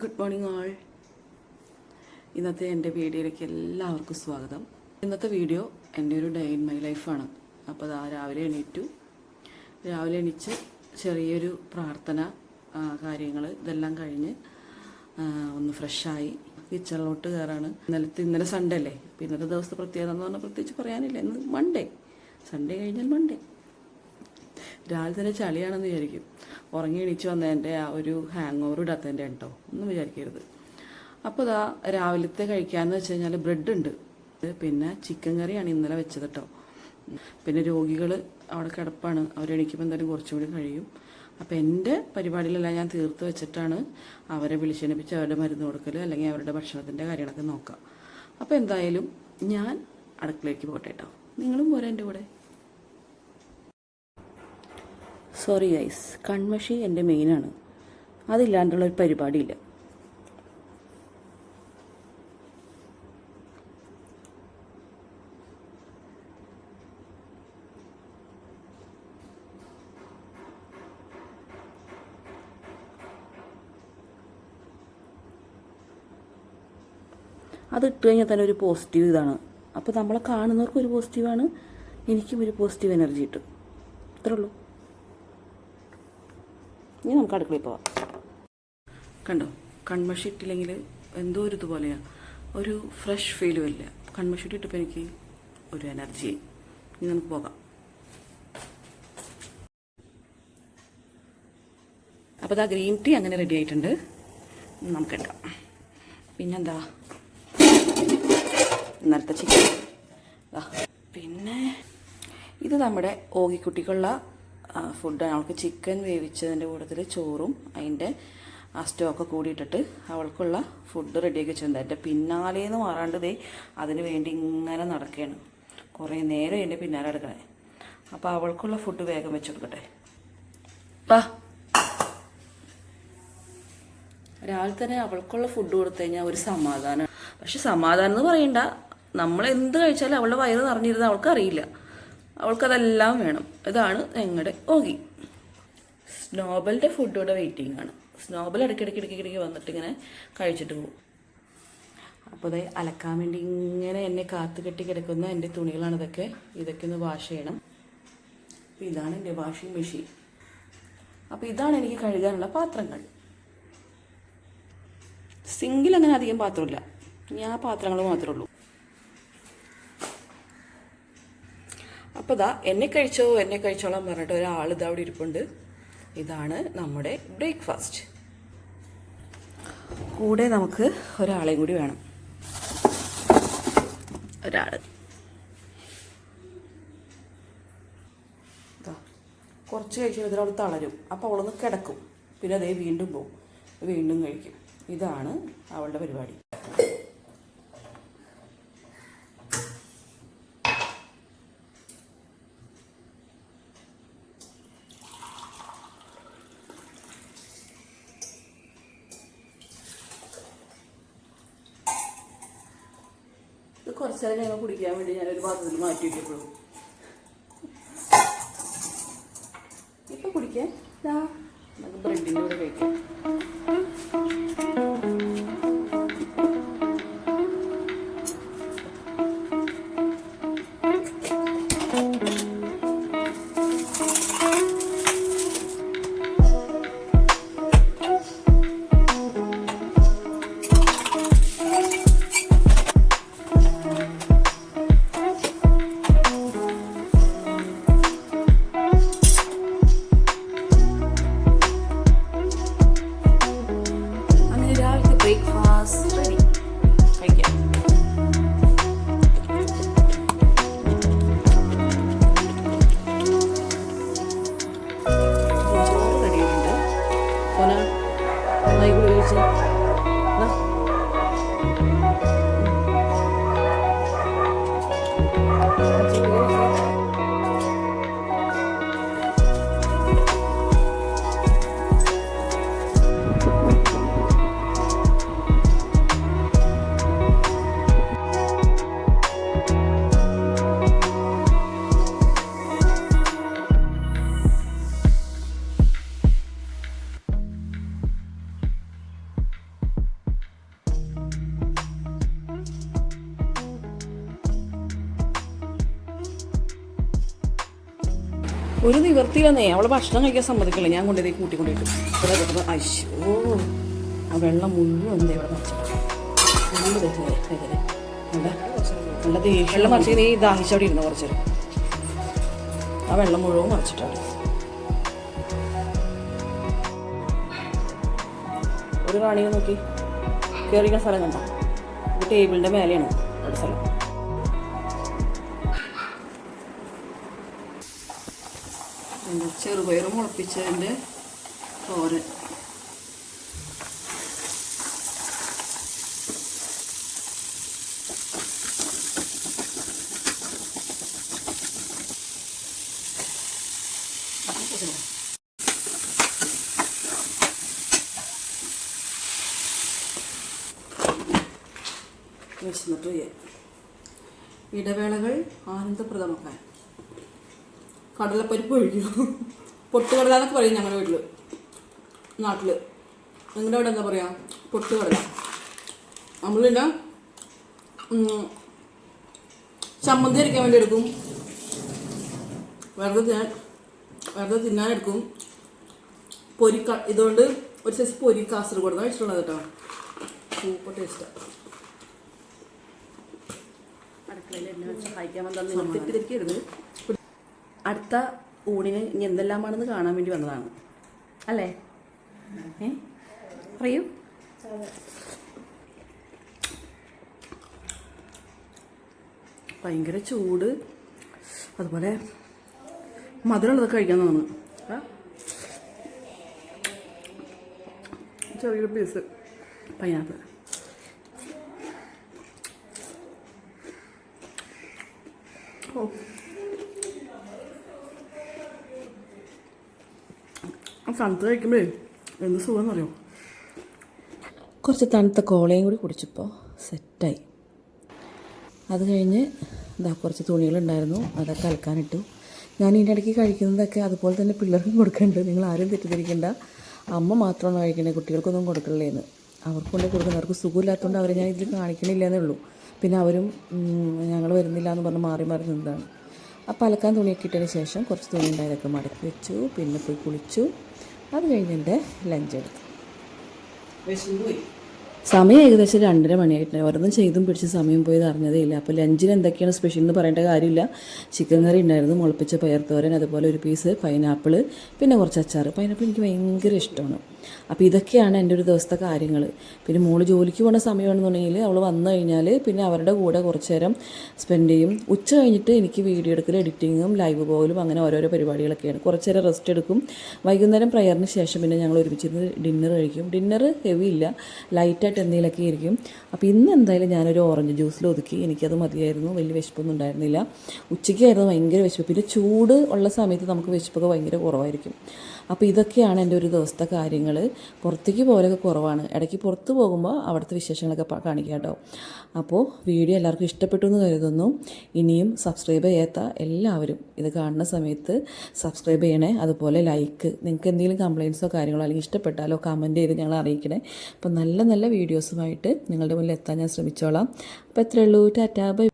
Good morning all ഇന്നത്തെ എന്റെ വീഡിയോയിലേക്ക് എല്ലാവർക്കും സ്വാഗതം. ഇന്നത്തെ വീഡിയോ എന്റെ ഒരു ഡേ ഇൻ മൈ ലൈഫാണ് അപ്പോൾ അതാ രാവിലെ എണീറ്റു. രാവിലെ എണീച്ച് ചെറിയൊരു പ്രാർത്ഥന കാര്യങ്ങൾ ഇതെല്ലാം കഴിഞ്ഞ് ഒന്ന് ഫ്രഷായി കിച്ചണിലോട്ട് കയറാണ്. ഇന്നലത്തെ ഇന്നലെ സൺഡേ അല്ലേ? ഇന്നത്തെ ദിവസത്തെ പ്രത്യേകത എന്ന് പറഞ്ഞാൽ പ്രത്യേകിച്ച് പറയാനില്ല. ഇന്ന് മൺഡേ സൺഡേ കഴിഞ്ഞാൽ മൺഡേ രാവിലെ തന്നെ ചളിയാണെന്ന് വിചാരിക്കും. ഉറങ്ങി എണീച്ച് വന്നതിന്റെ ആ ഒരു ഹാങ് ഓവർ ഇടാത്തതിന്റെ കേട്ടോ. ഒന്നും വിചാരിക്കരുത്. അപ്പോൾ ഇതാ രാവിലത്തെ കഴിക്കാമെന്ന് വെച്ച് കഴിഞ്ഞാൽ ബ്രെഡ് ഉണ്ട്. പിന്നെ ചിക്കൻ കറിയാണ് ഇന്നലെ വെച്ചത് കേട്ടോ പിന്നെ രോഗികൾ അവിടെ കിടപ്പാണ്. അവരെണീക്കുമ്പോൾ എന്തായാലും കുറച്ചും കൂടി കഴിയും. അപ്പോൾ എന്റെ പരിപാടിയിലെല്ലാം ഞാൻ തീർത്ത് വെച്ചിട്ടാണ് അവരെ വിളിച്ചെണിപ്പിച്ച് അവരുടെ മരുന്ന് കൊടുക്കൽ അല്ലെങ്കിൽ അവരുടെ ഭക്ഷണത്തിന്റെ കാര്യങ്ങളൊക്കെ നോക്കാം. അപ്പോൾ എന്തായാലും ഞാൻ അടുക്കളയ്ക്ക് പോട്ടെ കേട്ടോ നിങ്ങളും പോരാ എന്റെ കൂടെ. സോറി ഗൈസ് കൺമഷി എന്റെ മെയിനാണ്. അതില്ലാണ്ടുള്ള ഒരു പരിപാടിയില്ല. അത് ഇട്ട് കഴിഞ്ഞാൽ തന്നെ ഒരു പോസിറ്റീവ് ഇതാണ്. അപ്പോൾ നമ്മളെ കാണുന്നവർക്കും ഒരു പോസിറ്റീവാണ് എനിക്കും ഒരു പോസിറ്റീവ് എനർജി കിട്ടും. ഇത്രേ ഉള്ളൂ. ഇനി നമുക്ക് അടുക്കളയിൽ പോവാം. കണ്ടോ? കൺമഷി ഇട്ടില്ലെങ്കിൽ എന്തോ ഒരു ഇതുപോലെയാണ് ഒരു ഫ്രഷ് ഫീലും ഇല്ല കൺമഷി ഇട്ടപ്പോൾ എനിക്ക് ഒരു എനർജി ഇനി നമുക്ക് പോകാം. അപ്പോൾ ഇതാ ഗ്രീൻ ടീ അങ്ങനെ റെഡി ആയിട്ടുണ്ട്. നമുക്ക് എടുക്കാം പിന്നെന്താ? ഇന്നലത്തെ ചിക്കൻ. പിന്നെ ഇത് നമ്മുടെ ഓകിക്കുട്ടിക്കുള്ള ഫുഡാണ് അവൾക്ക് ചിക്കൻ വേവിച്ചതിന്റെ കൂട്ടത്തിൽ ചോറും അതിന്റെ ആ സ്റ്റോക്ക് കൂടിയിട്ടിട്ട് അവൾക്കുള്ള ഫുഡ് റെഡിയാക്കി വെച്ചിട്ടുണ്ട്. എന്റെ പിന്നാലേന്ന് മാറാണ്ട് ദേ അതിന് വേണ്ടി ഇങ്ങനെ നടക്കുകയാണ് കുറേ നേരം എന്റെ പിന്നാലെ എടുക്കണേ അപ്പോൾ അവൾക്കുള്ള ഫുഡ് വേഗം വെച്ച് കൊടുക്കട്ടെ. പാ ഒരാൾ തന്നെ അവൾക്കുള്ള ഫുഡ് കൊടുത്തു കഴിഞ്ഞാൽ ഒരു സമാധാനം. പക്ഷെ സമാധാനം എന്ന് പറയണ്ട. നമ്മൾ എന്ത് കഴിച്ചാലും അവളുടെ വയറ് നിറഞ്ഞിരുന്ന അവൾക്ക് അറിയില്ല അവൾക്കതെല്ലാം വേണം. ഇതാണ് ഞങ്ങളുടെ ഓഗി സ്നോബലിന്റെ ഫുഡ് ഇവിടെ വെയിറ്റിംഗ് ആണ്. സ്നോബൽ ഇടയ്ക്കിടയ്ക്ക് ഇടയ്ക്കിടയ്ക്ക് വന്നിട്ട് ഇങ്ങനെ കഴിച്ചിട്ട് പോകും. അപ്പോൾ അത് അലക്കാൻ വേണ്ടി ഇങ്ങനെ എന്നെ കാത്തു കെട്ടി കിടക്കുന്ന എന്റെ തുണികളാണ് ഇതൊക്കെ. ഇതൊക്കെ ഒന്ന് വാഷ് ചെയ്യണം. അപ്പോൾ ഇതാണ് എന്റെ വാഷിംഗ് മെഷീൻ അപ്പോൾ ഇതാണ് എനിക്ക് കഴുകാനുള്ള പാത്രങ്ങൾ. സിങ്കിൽ അങ്ങനെ അധികം പാത്രമില്ല. ഞാൻ പാത്രങ്ങൾ മാത്രമേ ഉള്ളൂ. അപ്പോൾ ഇതാ എന്നെ കഴിച്ചോ എന്നെ കഴിച്ചോളാം പറഞ്ഞിട്ട് ഒരാൾ ഇതാ അവിടെ ഇരിപ്പുണ്ട്. ഇതാണ് നമ്മുടെ ബ്രേക്ക്ഫാസ്റ്റ്. കൂടെ നമുക്ക് ഒരാളെയും കൂടി വേണം. ഒരാൾ കുറച്ച് കഴിച്ച് അവൾ തളരും. അപ്പോൾ അവളൊന്ന് കിടക്കും. പിന്നെ അതേ വീണ്ടും പോകും വീണ്ടും കഴിക്കും. ഇതാണ് അവളുടെ പരിപാടി. കുറച്ച് നേരം ഞങ്ങൾ കുടിക്കാൻ വേണ്ടി ഞാൻ ഒരു പാത്രത്തിൽ മാറ്റി വെക്കപ്പോഴും ഇപ്പൊ കുടിക്കാൻ? നമുക്ക് ബ്രെഡിന്റെ കൂടെ കഴിക്കാം. ചോറ് റെഡി ഓന നന്നായി കൂടി കഴിച്ച് എന്നാ. ഒരു നിവർത്തിയില്ലെന്നേ അവളെ ഭക്ഷണം കഴിക്കാൻ സമ്മതിക്കില്ല ഞാൻ കൊണ്ടുപോയി കൂട്ടി കൊണ്ടിട്ടു ഇവിടെ കിട്ടുമ്പോൾ അയ്യോ. ആ വെള്ളം മുഴുവൻ എന്താ ഇവിടെ മറിച്ചിട്ട് നല്ല ദേഷ്യം വെള്ളം മറിച്ച് നീ ദാഹിച്ചവിടെ ഇരുന്നു കുറച്ചേരം ആ വെള്ളം മുഴുവൻ മറിച്ചിട്ടാണ് ഒരു റാണിയെ നോക്കി. കയറിക്കുന്ന സ്ഥലം കണ്ട? ഇത് ടേബിളിന്റെ മേലെയാണ്. അവിടെ സ്ഥലം. ചെറുപയർ മുളപ്പിച്ചതിന്റെ തോരൻ വിശന്നിട്ട്. ഇടവേളകൾ ആനന്ദപ്രദമാക്കാൻ കടലപ്പരിപ്പ് ഒഴിക്കും. പൊട്ടുകടല എന്നൊക്കെ പറയും ഞങ്ങളുടെ വീട്ടിൽ നാട്ടിൽ നിങ്ങളുടെ അവിടെ എന്താ പറയുക പൊട്ടുകടല നമ്മളിന്നെ ചമ്മന്തി അരയ്ക്കാൻ വേണ്ടി എടുക്കും. വെറുതെ തിന്നാൻ വെറുതെ തിന്നാൻ എടുക്കും. പൊരി ക- ഇതുകൊണ്ട് ഒരു സൈസ് പൊരി കാസർഗോഡ്. നിന്ന് കഴിച്ചിട്ടുള്ളത് കേട്ടോ. സൂപ്പർ ടേസ്റ്റാണ് അടുക്കളയിൽ എന്നെ വെച്ച് കഴിക്കാൻ വന്നാൽ തെറ്റിദ്ധരിക്കരുത്. അടുത്ത ഊണിന് ഇനി എന്തെല്ലാമാണെന്ന് കാണാൻ വേണ്ടി വന്നതാണ്. അല്ലേ? പറയൂ. ഭയങ്കര ചൂട്. അതുപോലെ മധുരമുള്ളതൊക്കെ കഴിക്കാൻ തോന്നുന്നു? ചെറിയൊരു പീസ് പൈനാപ്പിൾ. ഓ. തണുത്ത് കഴിക്കുമ്പോഴേ എന്ത് സുഖം എന്നറിയോ കുറച്ച് തണുത്ത കോളയും കൂടി കുടിച്ചപ്പോൾ സെറ്റായി. അത് കഴിഞ്ഞ് ഇതാ കുറച്ച് തുണികളുണ്ടായിരുന്നു അതൊക്കെ അലക്കാനിട്ടു. ഞാൻ ഇതിന്റെ ഇടയ്ക്ക് കഴിക്കുന്നതൊക്കെ അതുപോലെ തന്നെ പിള്ളേർക്കും കൊടുക്കുന്നുണ്ട് നിങ്ങൾ ആരും തെറ്റിദ്ധരിക്കേണ്ട. അമ്മ മാത്രമാണ് കഴിക്കണേ കുട്ടികൾക്കൊന്നും കൊടുക്കണില്ലേന്ന്. അവർക്ക് കൊണ്ട് കൊടുക്കുന്നത് അവർക്ക് സുഖമില്ലാത്തതുകൊണ്ട് അവരെ ഞാൻ ഇതിൽ കാണിക്കണില്ല എന്നേ ഉള്ളൂ. പിന്നെ അവരും ഞങ്ങൾ വരുന്നില്ല എന്ന് പറഞ്ഞ് മാറി മാറി നിന്നതാണ്. അപ്പോൾ അലക്കാൻ തുണിയൊക്കെ ഇട്ടതിന് ശേഷം കുറച്ച് തുണി ഉണ്ടായതൊക്കെ മടക്കി വെച്ചു പിന്നെ പോയി കുളിച്ചു. അത് കഴിഞ്ഞ് എന്റെ ലഞ്ച് എടുത്തു സമയം ഏകദേശം രണ്ടര മണിയായിട്ടുണ്ട്. ഓരോന്നും ചെയ്തും പിടിച്ച് സമയം പോയത് അറിഞ്ഞതേ ഇല്ല. അപ്പോൾ ലഞ്ചിന് എന്തൊക്കെയാണ് സ്പെഷ്യൽ എന്ന് പറയേണ്ട കാര്യമില്ല. ചിക്കൻ കറി ഉണ്ടായിരുന്നു. മുളപ്പിച്ച പയർത്തോരൻ അതുപോലെ ഒരു പീസ് പൈനാപ്പിൾ പിന്നെ കുറച്ച് അച്ചാർ പൈനാപ്പിൾ എനിക്ക് ഭയങ്കര ഇഷ്ടമാണ്. അപ്പോൾ ഇതൊക്കെയാണ് എന്റെ ഒരു ദിവസത്തെ കാര്യങ്ങൾ പിന്നെ മോൾ ജോലിക്ക് പോകുന്ന സമയമാണെന്നുണ്ടെങ്കിൽ അവൾ വന്നു കഴിഞ്ഞാൽ പിന്നെ അവരുടെ കൂടെ കുറച്ച് നേരം സ്പെൻഡ് ചെയ്യും. ഉച്ച കഴിഞ്ഞിട്ട് എനിക്ക് വീഡിയോ എടുക്കൽ എഡിറ്റിങ്ങും ലൈവ് പോലും അങ്ങനെ ഓരോരോ പരിപാടികളൊക്കെയാണ്. കുറച്ച് നേരം റെസ്റ്റ് എടുക്കും. വൈകുന്നേരം പ്രയറിന് ശേഷം പിന്നെ ഞങ്ങൾ ഒരുമിച്ചിരുന്ന് ഡിന്നർ കഴിക്കും. ഡിന്നർ ഹെവി ഇല്ല. ലൈറ്റായിട്ട് എന്തെങ്കിലുമൊക്കെ ആയിരിക്കും. അപ്പോൾ ഇന്ന് എന്തായാലും ഞാനൊരു ഓറഞ്ച് ജ്യൂസിൽ ഒതുക്കി. എനിക്കത് മതിയായിരുന്നു. വലിയ വിശപ്പൊന്നും ഉണ്ടായിരുന്നില്ല. ഉച്ചയ്ക്കായിരുന്നു ഭയങ്കര വിശപ്പ്. പിന്നെ ചൂട് ഉള്ള സമയത്ത് നമുക്ക് വിശപ്പൊക്കെ ഭയങ്കര കുറവായിരിക്കും. അപ്പോൾ ഇതൊക്കെയാണ് എന്റെ ഒരു ദിവസത്തെ കാര്യങ്ങൾ പുറത്തേക്ക് പോകലൊക്കെ കുറവാണ്. ഇടയ്ക്ക് പുറത്ത് പോകുമ്പോൾ അവിടുത്തെ വിശേഷങ്ങളൊക്കെ കാണിക്കാം കേട്ടോ. അപ്പോൾ വീഡിയോ എല്ലാവർക്കും ഇഷ്ടപ്പെട്ടു എന്ന് കരുതുന്നു. ഇനിയും സബ്സ്ക്രൈബ് ചെയ്യാത്ത എല്ലാവരും ഇത് കാണുന്ന സമയത്ത് സബ്സ്ക്രൈബ് ചെയ്യണേ. അതുപോലെ ലൈക്ക്. നിങ്ങൾക്ക് എന്തെങ്കിലും കംപ്ലയിൻസോ കാര്യങ്ങളോ അല്ലെങ്കിൽ ഇഷ്ടപ്പെട്ടാലോ കമന്റ് ചെയ്ത് ഞങ്ങളെ അറിയിക്കണേ. അപ്പോൾ നല്ല നല്ല വീഡിയോസുമായിട്ട് നിങ്ങളുടെ മുന്നിൽ എത്താൻ ഞാൻ ശ്രമിച്ചോളാം. അപ്പോൾ എത്രയുള്ളൂ ടാറ്റാ. ബൈ.